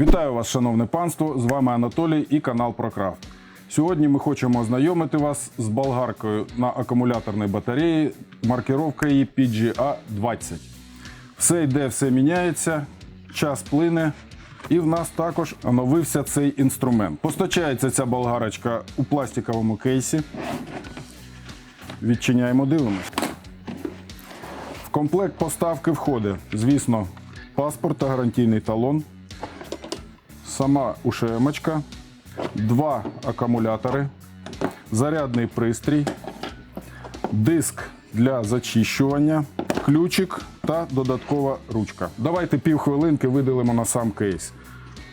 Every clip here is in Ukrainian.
Вітаю вас, шановне панство! З вами Анатолій і канал ProCraft. Сьогодні ми хочемо ознайомити вас з болгаркою на акумуляторній батареї. Маркировка її PGA-20. Все йде, все міняється, час плине. І в нас також оновився цей інструмент. Постачається ця болгарочка у пластиковому кейсі. Відчиняємо, дивимось. В комплект поставки входить, звісно, паспорт та гарантійний талон, сама ушемочка, два акумулятори, зарядний пристрій, диск для зачищування, ключик та додаткова ручка. Давайте півхвилинки виділимо на сам кейс.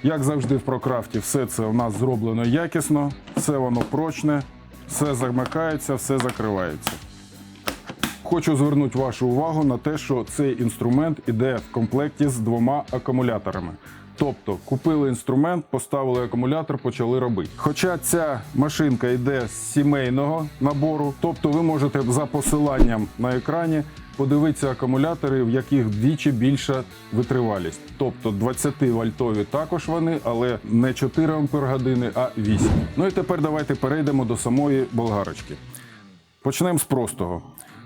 Як завжди в прокрафті, все це у нас зроблено якісно, все воно прочне, все замикається, все закривається. Хочу звернути вашу увагу на те, що цей інструмент іде в комплекті з двома акумуляторами. Тобто купили інструмент, поставили акумулятор, почали робити. Хоча ця машинка йде з сімейного набору, тобто ви можете за посиланням на екрані подивитися акумулятори, в яких вдвічі більша витривалість. Тобто 20 вольтові також вони, але не 4 ампер години, а 8. Ну і тепер давайте перейдемо до самої болгарочки. Почнемо з простого.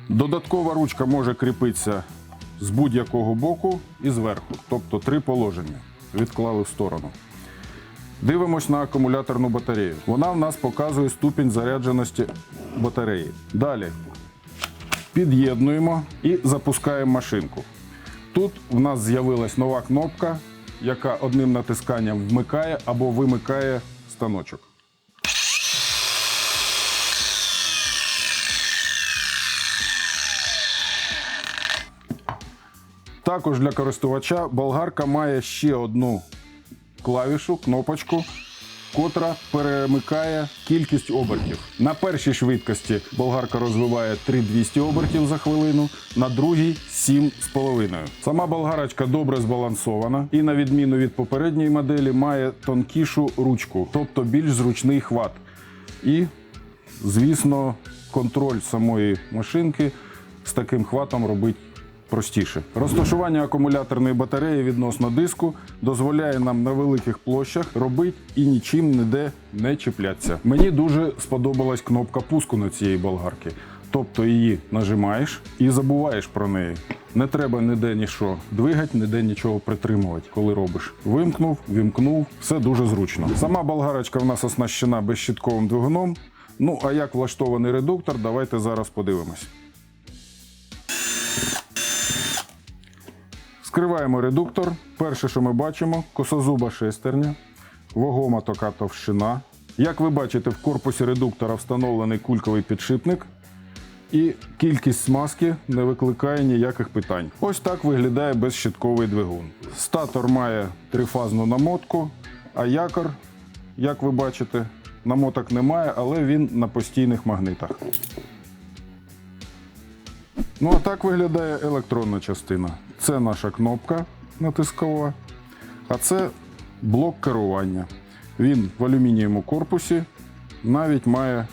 Додаткова ручка може кріпитися з будь-якого боку і зверху, тобто три положення. Відклали в сторону. Дивимось на акумуляторну батарею. Вона в нас показує ступінь зарядженості батареї. Далі під'єднуємо і запускаємо машинку. Тут в нас з'явилась нова кнопка, яка одним натисканням вмикає або вимикає станочок. Також для користувача болгарка має ще одну клавішу, кнопочку, котра перемикає кількість обертів. На першій швидкості болгарка розвиває 3200 обертів за хвилину, на другій 7,5. Сама болгарочка добре збалансована і, на відміну від попередньої моделі, має тонкішу ручку, тобто більш зручний хват. І, звісно, контроль самої машинки з таким хватом робить простіше. Розташування акумуляторної батареї відносно диску дозволяє нам на великих площах робити і нічим ніде не чіплятися. Мені дуже сподобалась кнопка пуску на цієї болгарки. Тобто її нажимаєш і забуваєш про неї. Не треба ніде нічого двигати, ніде нічого притримувати, коли робиш. Вимкнув, вімкнув, все дуже зручно. Сама болгарочка в нас оснащена безщитковим двигуном. Ну а як влаштований редуктор, давайте зараз подивимось. Скриваємо редуктор. Перше, що ми бачимо, косозуба шестерня, вагома така товщина. Як ви бачите, в корпусі редуктора встановлений кульковий підшипник. І кількість смазки не викликає ніяких питань. Ось так виглядає безщитковий двигун. Статор має трифазну намотку, а якор, як ви бачите, намоток немає, але він на постійних магнитах. Ну а так виглядає електронна частина. Це наша кнопка натискова, а це блок керування. Він в алюмінієвому корпусі, навіть має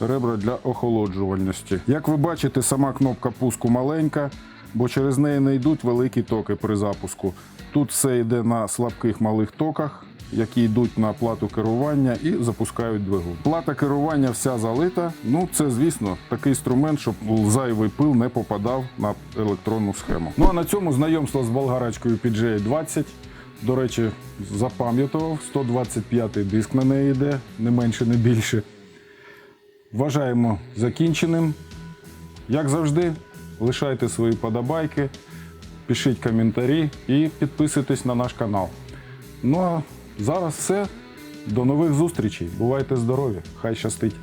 ребра для охолоджувальності. Як ви бачите, сама кнопка пуску маленька, бо через неї не йдуть великі токи при запуску. Тут все йде на слабких малих токах, які йдуть на плату керування і запускають двигун. Плата керування вся залита. Ну це, звісно, такий інструмент, щоб зайвий пил не попадав на електронну схему. Ну а на цьому знайомство з болгарочкою PGA-20. До речі, запам'ятував 125-й диск на неї йде, не менше, не більше. Вважаємо закінченим. Як завжди, лишайте свої подобайки, пишіть коментарі і підписуйтесь на наш канал. Ну а зараз все. До нових зустрічей. Бувайте здорові! Хай щастить!